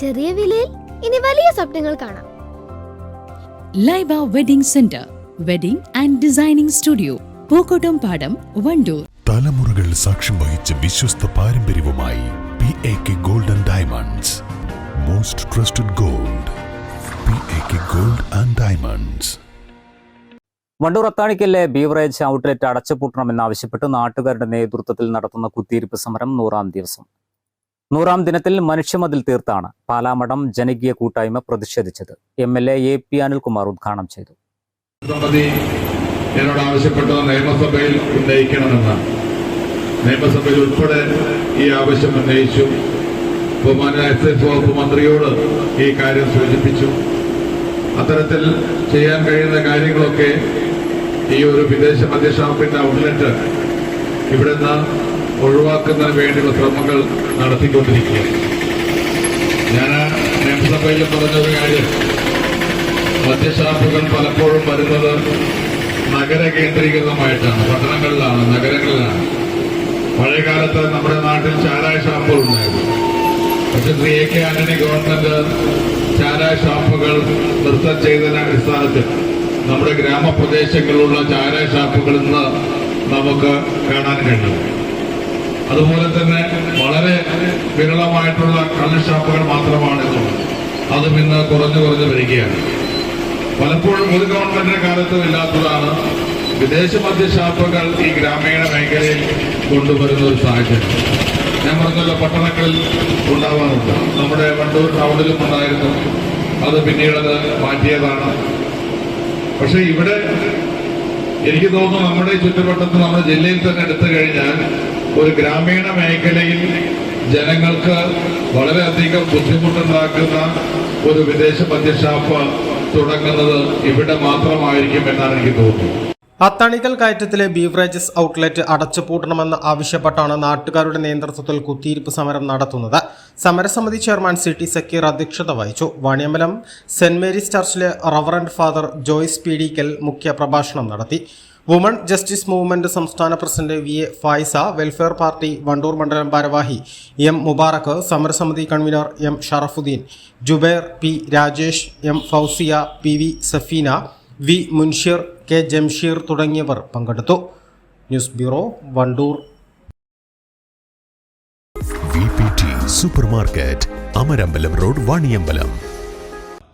ചെറിയ വിലയിൽ ഇനി വലിയ സ്വപ്നങ്ങൾ കാണാം. Laiba wedding centre wedding and designing studio Pookkottumpadam Wandoor. തലമുറകൾ സാക്ഷ്യം വഹിച്ച വിശ്വസ്ത പാരമ്പര്യവുമായി P A K golden diamonds most trusted gold P A K gold and diamonds Wandoor അത്താണിക്കലിലെ beverage outlet അടച്ചുപൂട്ടണമെന്നാവശ്യപ്പെട്ട് നാട്ടുകാരുടെ നേതൃത്വത്തിൽ നടത്തുന്ന കുത്തിയിരിപ്പ് സമരം നൂറാം ദിവസം. നൂറാം ദിനത്തിൽ മനുഷ്യമതിൽ തീർത്താണ് പാലാമഠം ജനകീയ കൂട്ടായ്മ പ്രതിഷേധിച്ചത്. M L A A P Anilkumar ഉദ്ഘാടനം ചെയ്തു. എന്നോട് ആവശ്യപ്പെട്ടത് നിയമസഭയിൽ ഉന്നയിക്കണമെന്ന്. നിയമസഭയിൽ ഉൾപ്പെടെ ഈ ആവശ്യം ഉന്നയിച്ചു. ബഹുമാന എക്സൈസ് വകുപ്പ് മന്ത്രിയോട് ഈ കാര്യം സൂചിപ്പിച്ചു. അത്തരത്തിൽ ചെയ്യാൻ കഴിയുന്ന കാര്യങ്ങളൊക്കെ ഈ ഒരു വിദേശ മദ്യഷാപ്പിന്റെ ഔട്ട്ലെറ്റ് ഇവിടുന്ന് ഒഴിവാക്കുന്നതിന് വേണ്ടിയുള്ള ശ്രമങ്ങൾ നടത്തിക്കൊണ്ടിരിക്കുകയാണ്. ഞാൻ നിയമസഭയിൽ പറഞ്ഞൊരു കാര്യം. മദ്യഷാപ്പുകൾ പലപ്പോഴും വരുന്നത് നഗര കേന്ദ്രീകൃതമായിട്ടാണ് പട്ടണങ്ങളിലാണ് നഗരങ്ങളിലാണ്. പഴയകാലത്ത് നമ്മുടെ നാട്ടിൽ ചാരായ ഷാപ്പുകൾ ഉണ്ടായിരുന്നു. പക്ഷെ Shri A K Antony government ചാരായ ഷാപ്പുകൾ നൃത്തം ചെയ്തതിന്റെ അടിസ്ഥാനത്തിൽ നമ്മുടെ ഗ്രാമപ്രദേശങ്ങളിലുള്ള ചാരായ ഷാപ്പുകൾ ഇന്ന് നമുക്ക് കാണാൻ കഴിയും. അതുപോലെ തന്നെ വളരെ വിരളമായിട്ടുള്ള കള്ള് ഷാപ്പുകൾ മാത്രമാണ് ഇന്നുള്ളത് അതും ഇന്ന് കുറഞ്ഞു കുറഞ്ഞു വരികയാണ്. പലപ്പോഴും ഒരു ഗവൺമെന്റിന്റെ കാലത്തും ഇല്ലാത്തതാണ് വിദേശ മദ്യഷാപ്പുകൾ ഈ ഗ്രാമീണ മേഖലയിൽ കൊണ്ടുവരുന്ന ഒരു സാഹചര്യം. ഞാൻ പറഞ്ഞല്ലോ പട്ടണങ്ങളിൽ ഉണ്ടാവാറുണ്ട്. നമ്മുടെ വണ്ടൂർ ടൗണിലും ഉണ്ടായിരുന്നു. അത് പിന്നീട് അത് മാറ്റിയതാണ്. പക്ഷെ ഇവിടെ എനിക്ക് തോന്നുന്നു നമ്മുടെ ചുറ്റുവട്ടത്ത് നമ്മുടെ ജില്ലയിൽ തന്നെ എടുത്തു കഴിഞ്ഞാൽ ഒരു ഗ്രാമീണ മേഖലയിൽ ജനങ്ങൾക്ക് വളരെയധികം ബുദ്ധിമുട്ടുണ്ടാക്കുന്ന ഒരു വിദേശ മദ്യഷാപ്പ് തുടങ്ങുന്നത് ഇവിടെ മാത്രമായിരിക്കും എന്നാണ് എനിക്ക് തോന്നുന്നത്. അത്തണികൾ കയറ്റത്തിലെ ബീവറേജസ് ഔട്ട്ലെറ്റ് അടച്ചുപൂട്ടണമെന്ന് ആവശ്യപ്പെട്ടാണ് നാട്ടുകാരുടെ നേതൃത്വത്തിൽ കുത്തിയിരിപ്പ് സമരം നടത്തുന്നത്. സമരസമിതി ചെയർമാൻ സി ടി സക്കീർ അധ്യക്ഷത വഹിച്ചു. Vaniyambalam Saint Mary's ചർച്ചിലെ reverend father Joyce P D KL മുഖ്യ പ്രഭാഷണം നടത്തി. വുമൺ ജസ്റ്റിസ് മൂവ്മെന്റ് സംസ്ഥാന president V A Faiza welfare party Wandoor മണ്ഡലം ഭാരവാഹി എം മുബാറക്ക് സമരസമിതി convener M Sharafuddin Jubair P Rajesh M Fousiya P V Safeena V Munsheer K Jamsheer തുടങ്ങിയവർ പങ്കെടുത്തു. News bureau Wandoor. V P T super market Amarambalam road Vaniyambalam